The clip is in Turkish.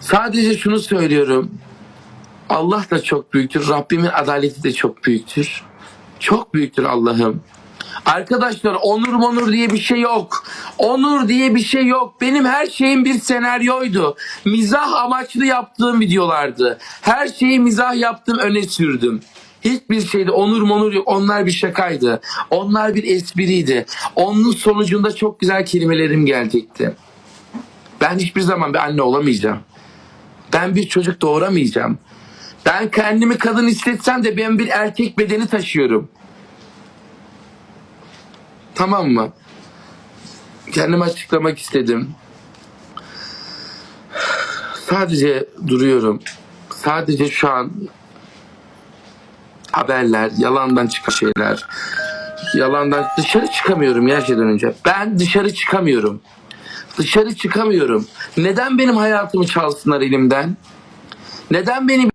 Sadece şunu söylüyorum. Allah da çok büyüktür. Rabbimin adaleti de çok büyüktür. Çok büyüktür Allah'ım. Arkadaşlar onur monur diye bir şey yok. Onur diye bir şey yok. Benim her şeyim bir senaryoydu. Mizah amaçlı yaptığım videolardı. Her şeyi mizah yaptım öne sürdüm. Hiçbir şeyde onur monur yok. Onlar bir şakaydı. Onlar bir espriydi. Onun sonucunda çok güzel kelimelerim gelecekti. Ben hiçbir zaman bir anne olamayacağım. Ben bir çocuk doğuramayacağım. Ben kendimi kadın hissetsem de ben bir erkek bedeni taşıyorum. Tamam mı? Kendimi açıklamak istedim. Sadece duruyorum. Sadece şu an haberler, yalandan çıkan şeyler. Yalandan dışarı çıkamıyorum ya şeyden önce. Ben dışarı çıkamıyorum. Dışarı çıkamıyorum. Neden benim hayatımı çalsınlar elimden? Neden beni